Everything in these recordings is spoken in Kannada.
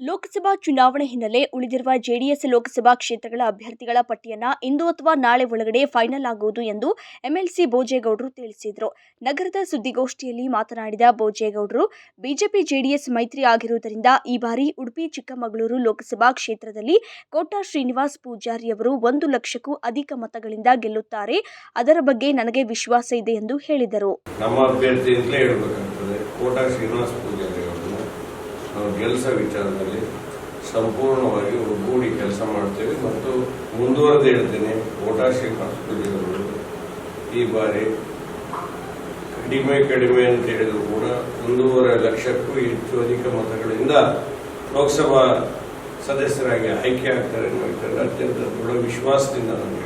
ಲೋಕಸಭಾ ಚುನಾವಣೆ ಹಿನ್ನೆಲೆ ಉಳಿದಿರುವ ಜೆಡಿಎಸ್ ಲೋಕಸಭಾ ಕ್ಷೇತ್ರಗಳ ಅಭ್ಯರ್ಥಿಗಳ ಪಟ್ಟಿಯನ್ನು ಇಂದು ಅಥವಾ ನಾಳೆ ಒಳಗಡೆ ಫೈನಲ್ ಆಗುವುದು ಎಂದು ಎಂಎಲ್ಸಿ ಭೋಜೇಗೌಡರು ತಿಳಿಸಿದರು. ನಗರದ ಸುದ್ದಿಗೋಷ್ಠಿಯಲ್ಲಿ ಮಾತನಾಡಿದ ಬೋಜೇಗೌಡರು ಬಿಜೆಪಿ ಜೆಡಿಎಸ್ ಮೈತ್ರಿ ಆಗಿರುವುದರಿಂದ ಈ ಬಾರಿ ಉಡುಪಿ, ಚಿಕ್ಕಮಗಳೂರು ಲೋಕಸಭಾ ಕ್ಷೇತ್ರದಲ್ಲಿ ಕೋಟಾ ಶ್ರೀನಿವಾಸ್ ಪೂಜಾರಿ ಅವರು ಒಂದು ಲಕ್ಷಕ್ಕೂ ಅಧಿಕ ಮತಗಳಿಂದ ಗೆಲ್ಲುತ್ತಾರೆ. ಅದರ ಬಗ್ಗೆ ನನಗೆ ವಿಶ್ವಾಸ ಇದೆ ಎಂದು ಹೇಳಿದರು. ನಮ್ಮ ಅಭ್ಯರ್ಥಿ ಅಂತಲೇ ಹೇಳ್ಬೇಕಾಗ್ತದೆ ಕೋಟಾ ಶ್ರೀನಿವಾಸ ಪೂಜಾರಿ ಅವರನ್ನು ನಾವು ಕೆಲಸ ವಿಚಾರದಲ್ಲಿ ಸಂಪೂರ್ಣವಾಗಿ ಒಗ್ಗೂಡಿ ಕೆಲಸ ಮಾಡ್ತೇವೆ ಮತ್ತು ಮುಂದುವರೆದು ಹೇಳ್ತೇನೆ ಓಟಾಶಿ ಅವರು ಈ ಬಾರಿ ಕಡಿಮೆ ಕಡಿಮೆ ಅಂತ ಹೇಳಿದ್ರು ಕೂಡ ಒಂದೂವರೆ ಲಕ್ಷಕ್ಕೂ ಹೆಚ್ಚು ಅಧಿಕ ಮತಗಳಿಂದ ಲೋಕಸಭಾ ಸದಸ್ಯರಾಗಿ ಆಯ್ಕೆ ಆಗ್ತಾರೆ ಅನ್ನೋ ಅತ್ಯಂತ ದೃಢ ವಿಶ್ವಾಸದಿಂದ ನಾನು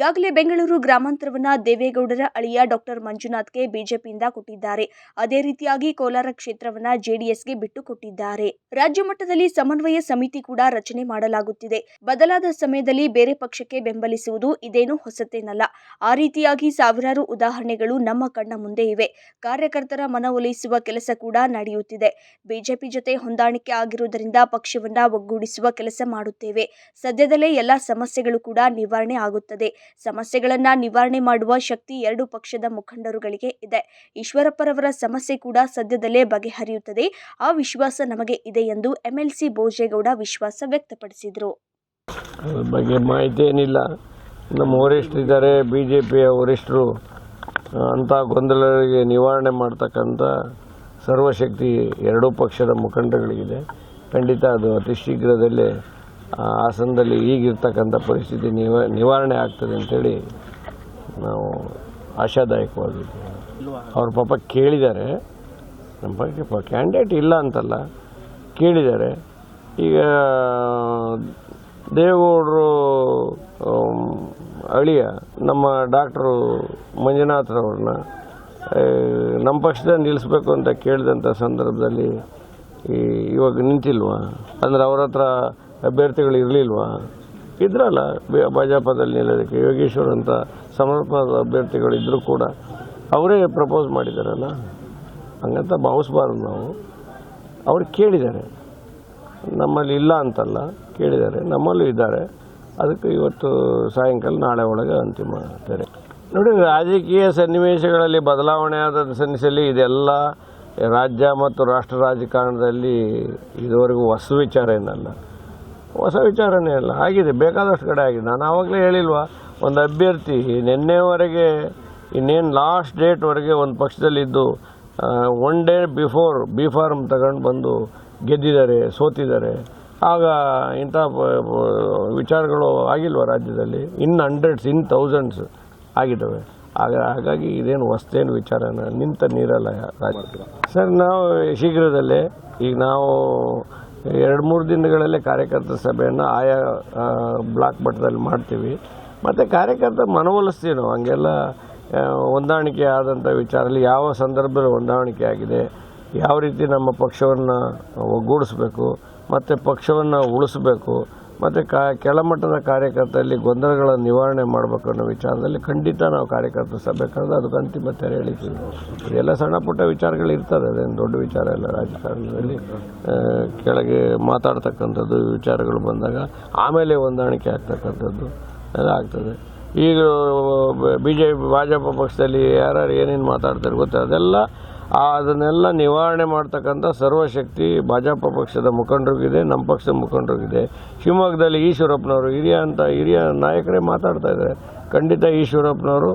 ಈಗಾಗಲೇ ಬೆಂಗಳೂರು ಗ್ರಾಮಾಂತರವನ್ನ ದೇವೇಗೌಡರ ಅಳಿಯ ಡಾಕ್ಟರ್ ಮಂಜುನಾಥ್ಗೆ ಬಿಜೆಪಿಯಿಂದ ಕೊಟ್ಟಿದ್ದಾರೆ. ಅದೇ ರೀತಿಯಾಗಿ ಕೋಲಾರ ಕ್ಷೇತ್ರವನ್ನ ಜೆಡಿಎಸ್ಗೆ ಬಿಟ್ಟು ಕೊಟ್ಟಿದ್ದಾರೆ. ರಾಜ್ಯ ಮಟ್ಟದಲ್ಲಿ ಸಮನ್ವಯ ಸಮಿತಿ ಕೂಡ ರಚನೆ ಮಾಡಲಾಗುತ್ತಿದೆ. ಬದಲಾದ ಸಮಯದಲ್ಲಿ ಬೇರೆ ಪಕ್ಷಕ್ಕೆ ಬೆಂಬಲಿಸುವುದು ಇದೇನು ಹೊಸತೇನಲ್ಲ. ಆ ರೀತಿಯಾಗಿ ಸಾವಿರಾರು ಉದಾಹರಣೆಗಳು ನಮ್ಮ ಕಣ್ಣ ಮುಂದೆ ಇವೆ. ಕಾರ್ಯಕರ್ತರ ಮನವೊಲಿಸುವ ಕೆಲಸ ಕೂಡ ನಡೆಯುತ್ತಿದೆ. ಬಿಜೆಪಿ ಜೊತೆ ಹೊಂದಾಣಿಕೆ ಆಗಿರುವುದರಿಂದ ಪಕ್ಷವನ್ನ ಒಗ್ಗೂಡಿಸುವ ಕೆಲಸ ಮಾಡುತ್ತೇವೆ. ಸದ್ಯದಲ್ಲೇ ಎಲ್ಲ ಸಮಸ್ಯೆಗಳು ಕೂಡ ನಿವಾರಣೆ ಆಗುತ್ತದೆ. ಸಮಸ್ಯೆಗಳನ್ನ ನಿವಾರಣೆ ಮಾಡುವ ಶಕ್ತಿ ಎರಡು ಪಕ್ಷದ ಮುಖಂಡರುಗಳಿಗೆ ಇದೆ. ಈಶ್ವರಪ್ಪರವರ ಸಮಸ್ಯೆ ಕೂಡ ಸದ್ಯದಲ್ಲೇ ಬಗೆಹರಿಯುತ್ತದೆ. ಆ ವಿಶ್ವಾಸ ನಮಗೆ ಇದೆ ಎಂದು ಎಂಎಲ್ಸಿ ಭೋಜೇಗೌಡ ವಿಶ್ವಾಸ ವ್ಯಕ್ತಪಡಿಸಿದರು. ಬಗ್ಗೆ ಮಾಹಿತಿ ಏನಿಲ್ಲ. ನಮ್ಮ ವರಿಷ್ಠರಿದ್ದಾರೆ ಬಿ ಜೆ ಪಿಯ ವರಿಷ್ಠರು ಅಂಥ ಗೊಂದಲಗಳಿಗೆ ನಿವಾರಣೆ ಮಾಡ್ತಕ್ಕಂಥ ಸರ್ವಶಕ್ತಿ ಎರಡೂ ಪಕ್ಷದ ಮುಖಂಡಗಳಿಗಿದೆ ಖಂಡಿತ ಅದು ಅತಿ ಶೀಘ್ರದಲ್ಲೇ ಹಾಸನದಲ್ಲಿ ಈಗಿರ್ತಕ್ಕಂಥ ಪರಿಸ್ಥಿತಿ ನಿವ, ನಿವಾರಣೆ ಆಗ್ತದೆ ಅಂತೇಳಿ ನಾವು ಆಶಾದಾಯಕವಾಗಿದ್ದೀವಿ ಅವ್ರ ಪಾಪ ಕೇಳಿದ್ದಾರೆ. ನಮ್ಮ ಬಗ್ಗೆ ಕ್ಯಾಂಡಿಡೇಟ್ ಇಲ್ಲ ಅಂತಲ್ಲ, ಕೇಳಿದ್ದಾರೆ. ಈಗ ದೇವೇಗೌಡರು ಅಳಿಯ, ನಮ್ಮ ಡಾಕ್ಟ್ರು ಮಂಜುನಾಥ್ರವ್ರನ್ನ ನಮ್ಮ ಪಕ್ಷದಲ್ಲಿ ನಿಲ್ಲಿಸ್ಬೇಕು ಅಂತ ಕೇಳಿದಂಥ ಸಂದರ್ಭದಲ್ಲಿ ಈ ಇವಾಗ ನಿಂತಿಲ್ವಾ? ಅಂದರೆ ಅವ್ರ ಹತ್ರ ಅಭ್ಯರ್ಥಿಗಳು ಇರಲಿಲ್ವಾ? ಇದ್ರಲ್ಲ ಭಾಜಪದಲ್ಲಿ ನಿಲ್ಲೋದಕ್ಕೆ. ಯೋಗೇಶ್ವರ್ ಅಂತ ಸಮರ್ಪದ ಅಭ್ಯರ್ಥಿಗಳು ಇದ್ದರೂ ಕೂಡ ಅವರೇ ಪ್ರಪೋಸ್ ಮಾಡಿದಾರಲ್ಲ? ಹಂಗಂತ ಭಾವಿಸ್ಬಾರ್ದು ನಾವು ಅವ್ರು ಕೇಳಿದ್ದಾರೆ. ನಮ್ಮಲ್ಲಿ ಇಲ್ಲ ಅಂತಲ್ಲ, ಕೇಳಿದ್ದಾರೆ. ನಮ್ಮಲ್ಲೂ ಇದ್ದಾರೆ. ಅದಕ್ಕೆ ಇವತ್ತು ಸಾಯಂಕಾಲ ನಾಳೆ ಒಳಗೆ ಅಂತಿಮ ತೆರೆ. ನೋಡಿ, ರಾಜಕೀಯ ಸನ್ನಿವೇಶಗಳಲ್ಲಿ ಬದಲಾವಣೆ ಆದ ಸನ್ನಿಸಲ್ಲಿ ಇದೆಲ್ಲ ರಾಜ್ಯ ಮತ್ತು ರಾಷ್ಟ್ರ ರಾಜಕಾರಣದಲ್ಲಿ ಇದುವರೆಗೂ ಹೊಸ ವಿಚಾರ ಏನಲ್ಲ. ಹೊಸ ವಿಚಾರನೇ ಅಲ್ಲ. ಆಗಿದೆ, ಬೇಕಾದಷ್ಟು ಕಡೆ ಆಗಿದೆ. ನಾನು ಆವಾಗಲೇ ಹೇಳಿಲ್ವಾ, ಒಂದು ಅಭ್ಯರ್ಥಿ ನಿನ್ನೆವರೆಗೆ, ಇನ್ನೇನು ಲಾಸ್ಟ್ ಡೇಟ್ವರೆಗೆ ಒಂದು ಪಕ್ಷದಲ್ಲಿದ್ದು one day before B form ತಗೊಂಡು ಬಂದು ಗೆದ್ದಿದ್ದಾರೆ, ಸೋತಿದ್ದಾರೆ. ಆಗ ಇಂಥ ವಿಚಾರಗಳು ಆಗಿಲ್ವ ರಾಜ್ಯದಲ್ಲಿ? ಇನ್ ಹಂಡ್ರೆಡ್ಸ್ ಇನ್ ಥೌಸಂಡ್ಸ್ ಆಗಿದ್ದಾವೆ. ಆಗ, ಹಾಗಾಗಿ ಇದೇನು ಹೊಸ್ತೇನು ವಿಚಾರನ, ನಿಂತ ನೀರಲ್ಲ ರಾಜ್ಯ. ಸರ್, ನಾವು ಶೀಘ್ರದಲ್ಲೇ, ಈಗ ನಾವು ಎರಡು ಮೂರು ದಿನಗಳಲ್ಲೇ ಕಾರ್ಯಕರ್ತರ ಸಭೆಯನ್ನು ಆಯಾ ಬ್ಲಾಕ್ ಮಟ್ಟದಲ್ಲಿ ಮಾಡ್ತೀವಿ. ಮತ್ತು ಕಾರ್ಯಕರ್ತ ಮನವೊಲಿಸ್ತೀವಿ ನಾವು ಹಂಗೆಲ್ಲ ಹೊಂದಾಣಿಕೆ ಆದಂಥ ವಿಚಾರದಲ್ಲಿ ಯಾವ ಸಂದರ್ಭದಲ್ಲಿ ಹೊಂದಾಣಿಕೆ ಆಗಿದೆ, ಯಾವ ರೀತಿ ನಮ್ಮ ಪಕ್ಷವನ್ನು ಒಗ್ಗೂಡಿಸ್ಬೇಕು, ಮತ್ತು ಪಕ್ಷವನ್ನು ಉಳಿಸ್ಬೇಕು ಮತ್ತು ಕಾ ಕೆಳಮಟ್ಟದ ಕಾರ್ಯಕರ್ತರಲ್ಲಿ ಗೊಂದಲಗಳ ನಿವಾರಣೆ ಮಾಡಬೇಕು ಅನ್ನೋ ವಿಚಾರದಲ್ಲಿ ಖಂಡಿತ ನಾವು ಕಾರ್ಯಕರ್ತರ ಸಭೆ ಕರೆದು ಅದಕ್ಕೆ ಅಂತಿಮ ತೆರೆ ಎಳಿತೀವಿ ಇದೆಲ್ಲ ಸಣ್ಣ ಪುಟ್ಟ ವಿಚಾರಗಳು ಇರ್ತದೆ ಅದೇನು ದೊಡ್ಡ ವಿಚಾರ ಇಲ್ಲ ರಾಜಕಾರಣದಲ್ಲಿ ಕೆಳಗೆ ಮಾತಾಡ್ತಕ್ಕಂಥದ್ದು ವಿಚಾರಗಳು ಬಂದಾಗ ಆಮೇಲೆ ಹೊಂದಾಣಿಕೆ ಆಗ್ತಕ್ಕಂಥದ್ದು ಎಲ್ಲ ಆಗ್ತದೆ ಈಗ ಬಿ ಜೆ ಪಿ ಭಾಜಪ ಪಕ್ಷದಲ್ಲಿ ಯಾರ್ಯಾರು ಏನೇನು ಮಾತಾಡ್ತಾರೆ ಗೊತ್ತ ಅದೆಲ್ಲ ಅದನ್ನೆಲ್ಲ ನಿವಾರಣೆ ಮಾಡ್ತಕ್ಕಂಥ ಸರ್ವಶಕ್ತಿ ಭಾಜಪ ಪಕ್ಷದ ಮುಖಂಡರಿಗಿದೆ, ನಮ್ಮ ಪಕ್ಷದ ಮುಖಂಡರಿಗಿದೆ. ಶಿವಮೊಗ್ಗದಲ್ಲಿ ಈಶ್ವರಪ್ಪನವರು ಹಿರಿಯ ಅಂತ ಹಿರಿಯ ನಾಯಕರೇ ಮಾತಾಡ್ತಾ ಇದ್ದಾರೆ. ಖಂಡಿತ ಈಶ್ವರಪ್ಪನವರು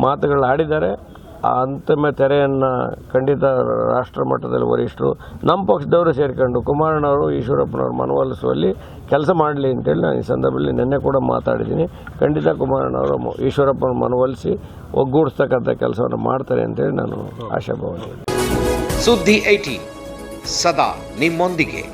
ಮಾತುಗಳು ಆಡಿದ್ದಾರೆ. ಆ ಅಂತಿಮ ತೆರೆಯನ್ನು ಖಂಡಿತ ರಾಷ್ಟ್ರ ಮಟ್ಟದಲ್ಲಿ ವರಿಷ್ಠರು ನಮ್ಮ ಪಕ್ಷದವರು ಸೇರಿಕೊಂಡು ಕುಮಾರಣ್ಣವರು, ಈಶ್ವರಪ್ಪನವರು ಮನವೊಲಿಸುವಲ್ಲಿ ಕೆಲಸ ಮಾಡಲಿ ಅಂತೇಳಿ ನಾನು ಈ ಸಂದರ್ಭದಲ್ಲಿ ನಿನ್ನೆ ಕೂಡ ಮಾತಾಡಿದ್ದೀನಿ. ಖಂಡಿತ ಕುಮಾರಣ್ಣವರು ಈಶ್ವರಪ್ಪನ ಮನವೊಲಿಸಿ ಒಗ್ಗೂಡಿಸ್ತಕ್ಕಂಥ ಕೆಲಸವನ್ನು ಮಾಡ್ತಾರೆ ಅಂತೇಳಿ ನಾನು ಆಶಾಭಾವನೆ. ಸುದ್ದಿ ಐಟಿ ಸದಾ ನಿಮ್ಮೊಂದಿಗೆ.